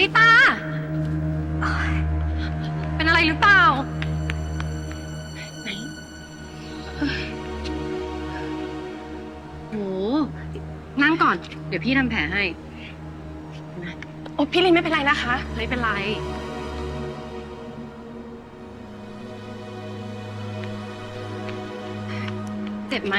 ลิตา เป็นอะไรหรือเปล่า ไหนเฮ้ยโห นั่งก่อน เดี๋ยวพี่ทำแผลให้โอ้พี่ลินไม่เป็นไรนะคะ ไม่เป็นไร เจ็บไหม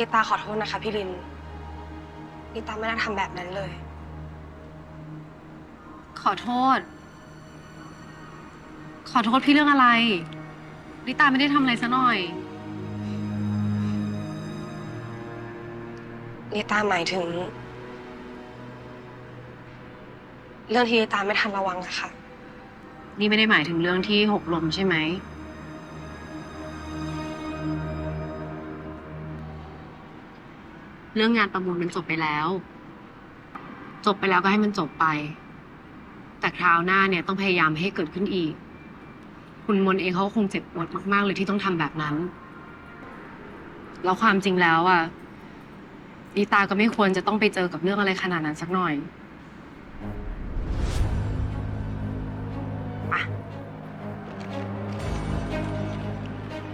ลิตาขอโทษนะคะ พี่ลินลิตาไม่น่าทำแบบนั้นเลย ขอโทษ ขอโทษพี่เรื่องอะไร ลิตาไม่ได้ทำอะไรซะหน่อย ลิตาหมายถึง เรื่องที่ลิตาไม่ทันระวังอะค่ะ นี่ไม่ได้หมายถึงเรื่องที่หกลมใช่ไหม เรื่องงานประมูลมันจบไปแล้ว จบไปแล้วก็ให้มันจบไป แต่คราวหน้าเนี่ยต้องพยายามให้เกิดขึ้นอีก คุณมนเองเขาคงเจ็บปวดมาก ๆ เลยที่ต้องทำแบบนั้น แล้วความจริงแล้วอะดีตาก็ไม่ควรจะต้องไปเจอกับเรื่องอะไรขนาดนั้นสักหน่อย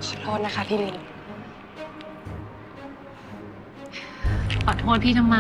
ขอโทษนะคะพี่ลิน ขอโทษพี่ทำไม